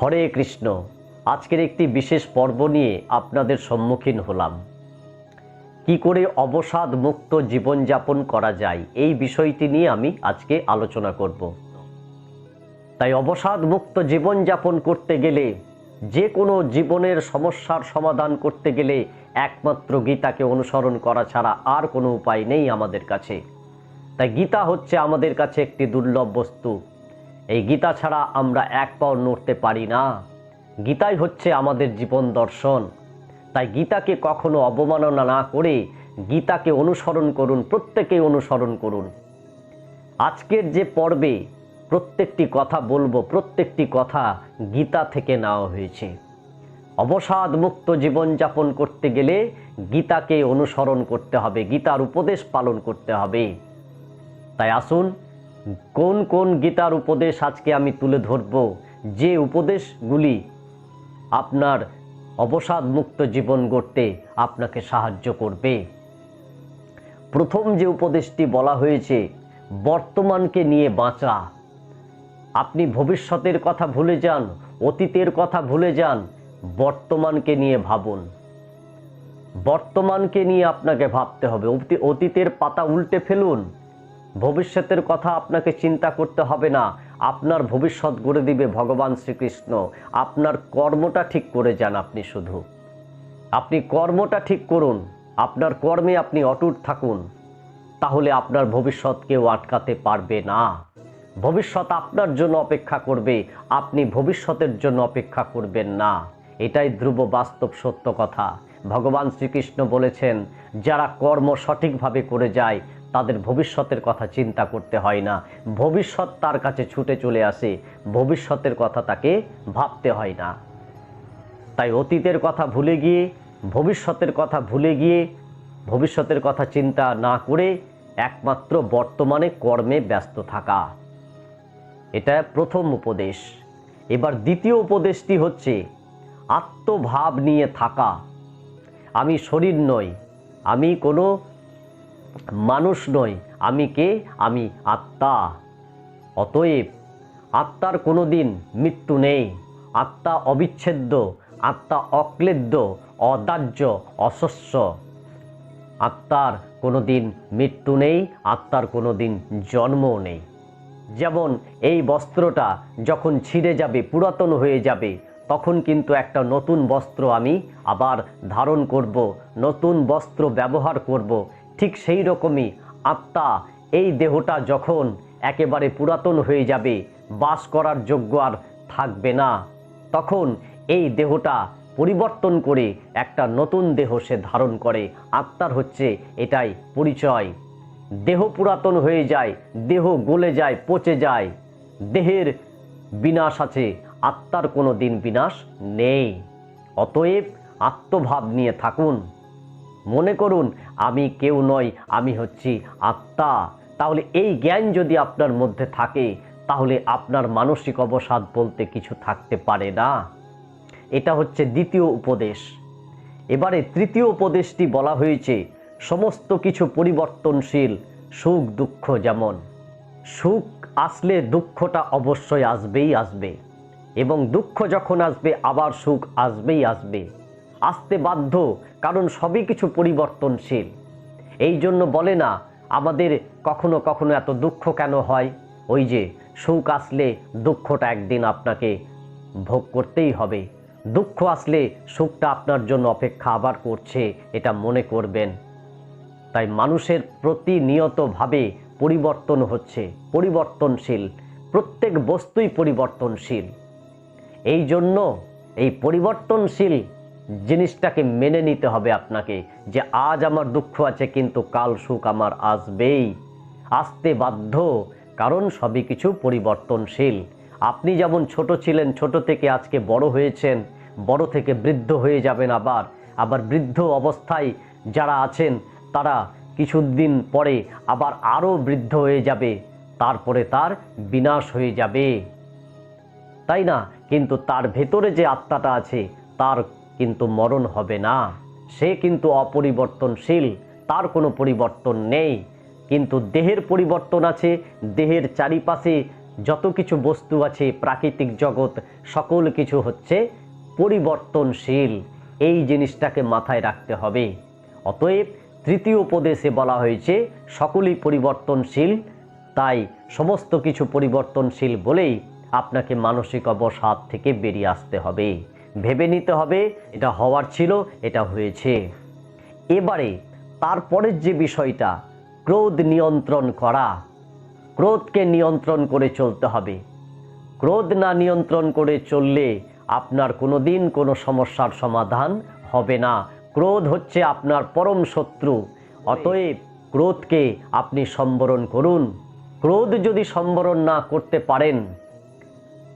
হরে কৃষ্ণ, আজকের একটি বিশেষ পর্ব নিয়ে আপনাদের সম্মুখীন হলাম। কি করে অবসাদ মুক্ত জীবনযাপন করা যায়, এই বিষয়টি নিয়ে আমি আজকে আলোচনা করব। তাই অবসাদ মুক্ত জীবনযাপন করতে গেলে যে কোনো জীবনের সমস্যার সমাধান করতে গেলে একমাত্র গীতাকে অনুসরণ করা ছাড়া আর কোনো উপায় নেই আমাদের কাছে। তাই গীতা হচ্ছে আমাদের কাছে একটি দুর্লভ বস্তু। এই গীতা ছাড়া আমরা এক পাও নড়তে পারি না। গীতাই হচ্ছে আমাদের জীবন দর্শন। তাই গীতাকে কখনো অবমাননা না করে গীতাকে অনুসরণ করুন প্রত্যেকেই অনুসরণ করুন। আজকের যে পর্বে প্রত্যেকটি কথা বলব, প্রত্যেকটি কথা গীতা থেকে নেওয়া হয়েছে। অবসাদ মুক্ত জীবনযাপন করতে গেলে গীতাকে অনুসরণ করতে হবে, গীতার উপদেশ পালন করতে হবে। তাই আসুন কোন কোন গীতার উপদেশ আজকে আমি তুলে ধরব? যে উপদেশগুলি আপনার অবসাদ মুক্ত জীবন গড়তে আপনাকে সাহায্য করবে। প্রথম যে উপদেশটি বলা হয়েছে, বর্তমানকে নিয়ে বাঁচা। আপনি ভবিষ্যতের কথা ভুলে যান, অতীতের কথা ভুলে যান, বর্তমানকে নিয়ে ভাবুন। বর্তমানকে নিয়ে আপনাকে ভাবতে হবে। অতি- অতীতের পাতা উল্টে ফেলুন ভবিষ্যতের কথা আপনাকে চিন্তা করতে হবে না। আপনার ভবিষ্যৎ গড়ে দিবে ভগবান শ্রীকৃষ্ণ। আপনার কর্মটা ঠিক করে যান আপনি শুধু। আপনি কর্মটা ঠিক করুন। আপনার কর্মে আপনি অটুট থাকুন। তাহলে আপনার ভবিষ্যৎ কেউ আটকাতে পারবে না। ভবিষ্যৎ আপনার জন্য অপেক্ষা করবে। আপনি ভবিষ্যতের জন্য অপেক্ষা করবেন না। এটাই ধ্রুব বাস্তব সত্য কথা। ভগবান শ্রীকৃষ্ণ বলেছেন, যারা কর্ম সঠিকভাবে করে যায় তাদের ভবিষ্যতের কথা চিন্তা করতে হয় না। ভবিষ্যৎ তার কাছে ছুটে চলে আসে, ভবিষ্যতের কথা তাকে ভাবতে হয় না। তাই অতীতের কথা ভুলে গিয়ে, ভবিষ্যতের কথা ভুলে গিয়ে, ভবিষ্যতের কথা চিন্তা না করে একমাত্র বর্তমানে কর্মে ব্যস্ত থাকা। এটা প্রথম উপদেশ। এবার দ্বিতীয় উপদেশটি হচ্ছে, আত্মভাব নিয়ে থাকা। আমি শরীর নই, আমি কোনো মানুষ নই, আমি কে? আমি আত্মা। অতএব আত্মার কোনো দিন মৃত্যু নেই। আত্মা অবিচ্ছেদ্য, আত্মা অক্লেদ্য, অদাহ্য অশস্য আত্মার কোনো দিন মৃত্যু নেই, আত্মার কোনো দিন জন্মও নেই। যেমন এই বস্ত্রটা যখন ছিঁড়ে যাবে, পুরাতন হয়ে যাবে, তখন কিন্তু একটা নতুন বস্ত্র আমি আবার ধারণ করব, নতুন বস্ত্র ব্যবহার করব। ঠিক সেই রকমই আত্মা এই দেহটা যখন একেবারে পুরাতন হয়ে যাবে, বাস করার যোগ্য আর থাকবে না। তখন এই দেহটা পরিবর্তন করে একটা নতুন দেহ সে ধারণ করে। আত্মার হচ্ছে এটাই পরিচয়। দেহ পুরাতন হয়ে যায়, দেহ গলে যায়, পচে যায়। দেহের বিনাশ আছে, আত্মার কোনো দিন বিনাশ নেই। অতএব আত্মভাব নিয়ে থাকুন। মনে করুন, আমি কেউ নই, আমি হচ্ছি আত্মা। তাহলে এই জ্ঞান যদি আপনার মধ্যে থাকে, তাহলে আপনার মানসিক অবসাদ বলতে কিছু থাকতে পারে না। এটা হচ্ছে দ্বিতীয় উপদেশ। এবারে তৃতীয় উপদেশটি বলা হয়েছে, সমস্ত কিছু পরিবর্তনশীল, সুখ, দুঃখ যেমন। সুখ আসলে দুঃখটা অবশ্যই আসবেই আসবে, এবং দুঃখ যখন আসবে, আবার সুখ আসবেই আসবে। আসতে বাধ্য, কারণ সবই কিছু পরিবর্তনশীল। এই জন্য বলে না, আমাদের কখনো কখনো এত দুঃখ কেন হয়? ওই যে, সুখ আসলে দুঃখটা একদিন আপনাকে ভোগ করতেই হবে। দুঃখ আসলে সুখটা আপনার জন্য অপেক্ষা আবার করছে, এটা মনে করবেন। তাই মানুষের প্রতিনিয়তভাবে পরিবর্তন হচ্ছে, পরিবর্তনশীল, প্রত্যেক বস্তুই পরিবর্তনশীল। এই জন্য এই পরিবর্তনশীল জিনিসটাকে মেনে নিতে হবে আপনাকে যে আজ আমার দুঃখ আছে, কিন্তু কাল সুখ আমার আসবেই। আসতে বাধ্য, কারণ সবই কিছু পরিবর্তনশীল। আপনি যেমন ছোট ছিলেন, ছোট থেকে আজকে বড় হয়েছেন, বড় থেকে বৃদ্ধ হয়ে যাবেন আবার। আবার বৃদ্ধ অবস্থায় যারা আছেন, তারা কিছুদিন পরে আবার আরও বৃদ্ধ হয়ে যাবে, তারপরে তার বিনাশ হয়ে যাবে। তাই না? কিন্তু তার ভেতরে যে আত্মাটা আছে, তার কিন্তু মরণ হবে না। সে কিন্তু অপরিবর্তনশীল, তার কোনো পরিবর্তন নেই। কিন্তু দেহের পরিবর্তন আছে, দেহের চারিপাশে যত কিছু বস্তু আছে, প্রাকৃতিক জগৎ, সকল কিছু হচ্ছে পরিবর্তনশীল। এই জিনিসটাকে মাথায় রাখতে হবে। অতএব তৃতীয় উপদেশে বলা হয়েছে, সকলেই পরিবর্তনশীল, তাই সমস্ত কিছু পরিবর্তনশীল বলেই আপনাকে মানসিক অবসাদ থেকে বেরিয়ে আসতে হবে। ভেবে নিতে হবে, এটা হওয়ার ছিল, এটা হয়েছে। এবারে তারপরের যে বিষয়টা, ক্রোধ নিয়ন্ত্রণ করা। ক্রোধকে নিয়ন্ত্রণ করে চলতে হবে। ক্রোধ না নিয়ন্ত্রণ করে চললে আপনার কোনো দিন কোনো সমস্যার সমাধান হবে না। ক্রোধ হচ্ছে আপনার পরম শত্রু। অতএব ক্রোধকে আপনি সম্বরণ করুন। ক্রোধ যদি সম্বরণ না করতে পারেন,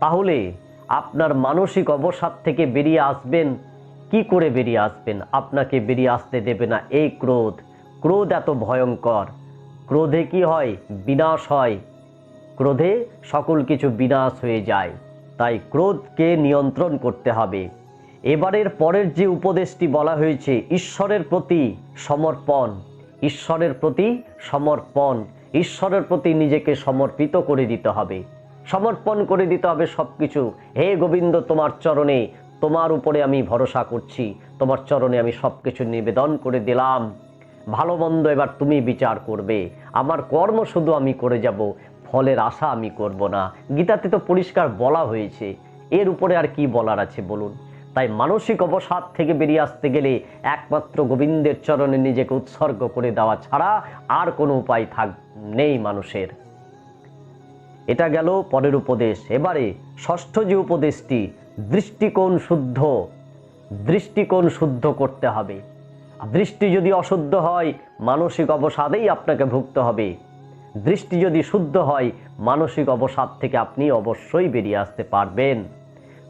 তাহলে আপনার মানসিক অবসাদ থেকে বেরিয়ে আসবেন। কি করে বেরিয়ে আসবেন? আপনাকে বেরিয়ে আসতে দেবে না এই ক্রোধ। ক্রোধ এত ভয়ঙ্কর। ক্রোধে কি হয়? বিনাশ হয়। ক্রোধে সকল কিছু বিনাশ হয়ে যায়। তাই ক্রোধকে নিয়ন্ত্রণ করতে হবে। এবারের পরের যে উপদেশটি বলা হয়েছে, ঈশ্বরের প্রতি সমর্পণ। ঈশ্বরের প্রতি সমর্পণ। ঈশ্বরের প্রতি নিজেকে সমর্পিত করে দিতে হবে। সমর্পণ করে দিতে হবে সব কিছু হে গোবিন্দ, তোমার চরণে, তোমার উপরে আমি ভরসা করছি। তোমার চরণে আমি সব কিছু নিবেদন করে দিলাম। ভালো মন্দ এবার তুমি বিচার করবে। আমার কর্ম শুধু আমি করে যাব, ফলের আশা আমি করব না। গীতাতে তো পরিষ্কার বলা হয়েছে, এর উপরে আর কি বলার আছে বলুন? তাই মানসিক অবসাদ থেকে বেরিয়ে আসতে গেলে একমাত্র গোবিন্দের চরণে নিজেকে উৎসর্গ করে দেওয়া ছাড়া আর কোনো উপায় থাক নেই মানুষের। এটা গেল পরের উপদেশ। এবারে ষষ্ঠ যে উপদেশটি, দৃষ্টিকোণ শুদ্ধ। দৃষ্টিকোণ শুদ্ধ করতে হবে। দৃষ্টি যদি অশুদ্ধ হয়, মানসিক অবসাদেই আপনাকে ভুগতে হবে। দৃষ্টি যদি শুদ্ধ হয়, মানসিক অবসাদ থেকে আপনি অবশ্যই বেরিয়ে আসতে পারবেন।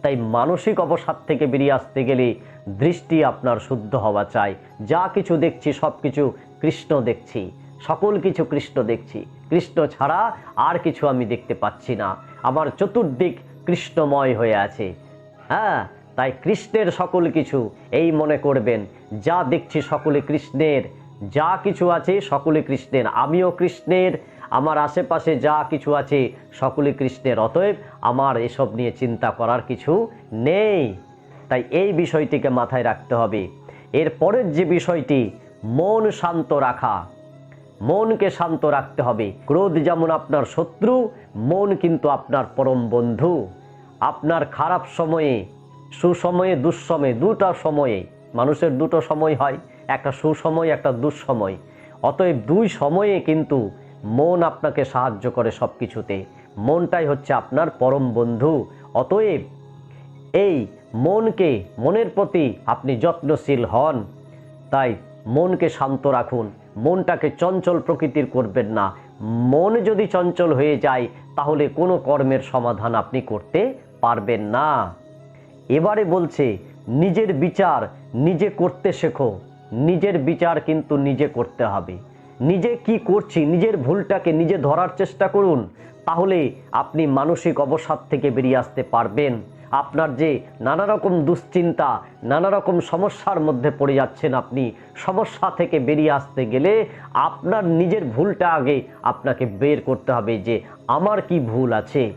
তাই মানসিক অবসাদ থেকে বেরিয়ে আসতে গেলে দৃষ্টি আপনার শুদ্ধ হওয়া চাই। যা কিছু দেখছি সব কিছু কৃষ্ণ দেখছি। সকল কিছু কৃষ্ণ দেখছি। কৃষ্ণ ছাড়া আর কিছু আমি দেখতে পাচ্ছি না। আমার চতুর্দিক কৃষ্ণময় হয়ে আছে। হ্যাঁ তাই কৃষ্ণের সকল কিছু এই মনে করবেন। যা দেখছি সকলে কৃষ্ণের, যা কিছু আছে সকলে কৃষ্ণের। আমিও কৃষ্ণের, আমার আশেপাশে যা কিছু আছে সকলে কৃষ্ণের। অতএব আমার এসব নিয়ে চিন্তা করার কিছু নেই। তাই এই বিষয়টিকে মাথায় রাখতে হবে। এর পরের যে বিষয়টি, মন শান্ত রাখা। মনকে শান্ত রাখতে হবে। ক্রোধ যেমন আপনার শত্রু, মন কিন্তু আপনার পরম বন্ধু। আপনার খারাপ সময়ে, সুসময়ে, দুঃসময়ে, দুটা সময়ে, মানুষের দুটো সময় হয়, একটা সুসময়, একটা দুঃসময়। অতএব দুই সময়ে কিন্তু মন আপনাকে সাহায্য করে সব কিছুতে মনটাই হচ্ছে আপনার পরম বন্ধু। অতএব এই মনকে, মনের প্রতি আপনি যত্নশীল হন। তাই মনকে শান্ত রাখুন, মনটাকে চঞ্চল প্রকৃতির করবেন না। মন যদি চঞ্চল হয়ে যায়, তাহলে কোনো কর্মের সমাধান আপনি করতে পারবেন না। এবারে বলছে, নিজের বিচার নিজে করতে শেখো। নিজের বিচার কিন্তু নিজে করতে হবে। নিজে কি করছি, নিজের ভুলটাকে নিজে ধরার চেষ্টা করুন, তাহলে আপনি মানসিক অবসাদ থেকে বেরিয়ে আসতে পারবেন। আপনার যে নানা রকম দুশ্চিন্তা নানা রকম সমস্যার মধ্যে পড়ে যাচ্ছেন আপনি, সমস্যা থেকে বেরিয়ে আসতে গেলে আপনার নিজের ভুলটা আগে আপনাকে বের করতে হবে যে, আমার কি ভুল আছে?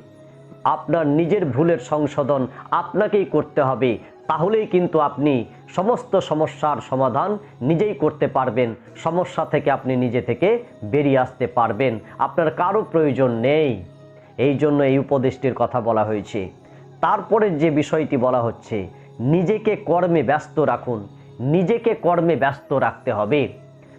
আপনার নিজের ভুলের সংশোধন আপনাকেই করতে হবে। তাহলেই কিন্তু আপনি সমস্ত সমস্যার সমাধান নিজেই করতে পারবেন। সমস্যা থেকে আপনি নিজে থেকে বেরিয়ে আসতে পারবেন। আপনার কারও প্রয়োজন নেই। এই জন্য এই উপদেশটির কথা বলা হয়েছে। তারপরে যে বিষয়টি বলা হচ্ছে, নিজেকে কর্মে ব্যস্ত রাখুন, নিজেকে কর্মে ব্যস্ত রাখতে হবে।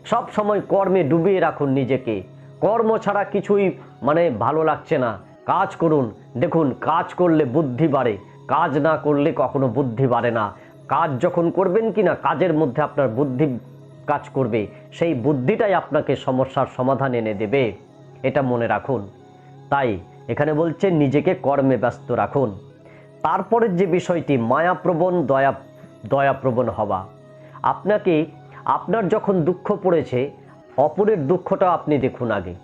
সব সময় কর্মে ডুবিয়ে রাখুন নিজেকে। কর্ম ছাড়া কিছুই মানে ভালো লাগছে না। কাজ করুন। দেখুন, কাজ করলে বুদ্ধি বাড়ে। কাজ না করলে কখনো বুদ্ধি বাড়ে না। কাজ যখন করবেন কি না কাজের মধ্যে আপনার বুদ্ধি কাজ করবে। সেই বুদ্ধিটাই আপনাকে সমস্যার সমাধান এনে দেবে। এটা মনে রাখুন। তাই এখানে বলছে, নিজেকে কর্মে ব্যস্ত রাখুন। তারপরের যে বিষয়টি, মায়াপ্রবণ, দয়া, দয়াপ্রবণ হওয়া, আপনাকে, আপনার যখন দুঃখ পড়েছে, অপরের দুঃখটা আপনি দেখুন আগে।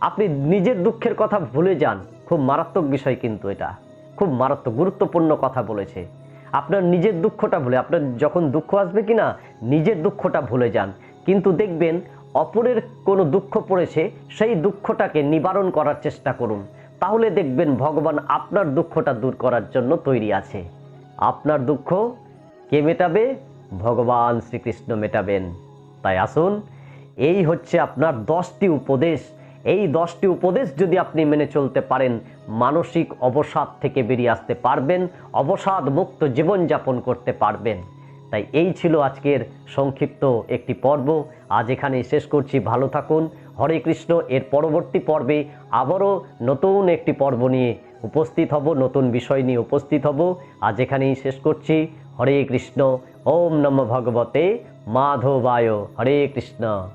আপনি নিজের দুঃখের কথা ভুলে যান, খুব মারাত্মক বিষয় কিন্তু এটা। খুব মারাত্মক, গুরুত্বপূর্ণ কথা বলেছে। আপনার নিজের দুঃখটা ভুলে, আপনার যখন দুঃখ আসবে কি না নিজের দুঃখটা ভুলে যান। কিন্তু দেখবেন, অপরের কোনো দুঃখ পড়েছে, সেই দুঃখটাকে নিবারণ করার চেষ্টা করুন। তাহলে দেখবেন ভগবান আপনার দুঃখটা দূর করার জন্য তৈরি আছে। আপনার দুঃখ কে মেটাবে? ভগবান শ্রীকৃষ্ণ মেটাবেন। তাই আসুন, এই হচ্ছে আপনার দশটি উপদেশ। এই দশটি উপদেশ যদি আপনি মেনে চলতে পারেন, মানসিক অবসাদ থেকে বেরিয়ে আসতে পারবেন, অবসাদ মুক্ত জীবনযাপন করতে পারবেন। তাই এই ছিল আজকের সংক্ষিপ্ত একটি পর্ব। আজ এখানেই শেষ করছি। ভালো থাকুন হরে কৃষ্ণ, এর পরবর্তী পর্বে আবারও নতুন একটি পর্ব নিয়ে উপস্থিত হব, নতুন বিষয় নিয়ে উপস্থিত হব। আজ এখানেই শেষ করছি। হরে কৃষ্ণ, ওম নম ভগবতে মাধবায়। হরে কৃষ্ণ।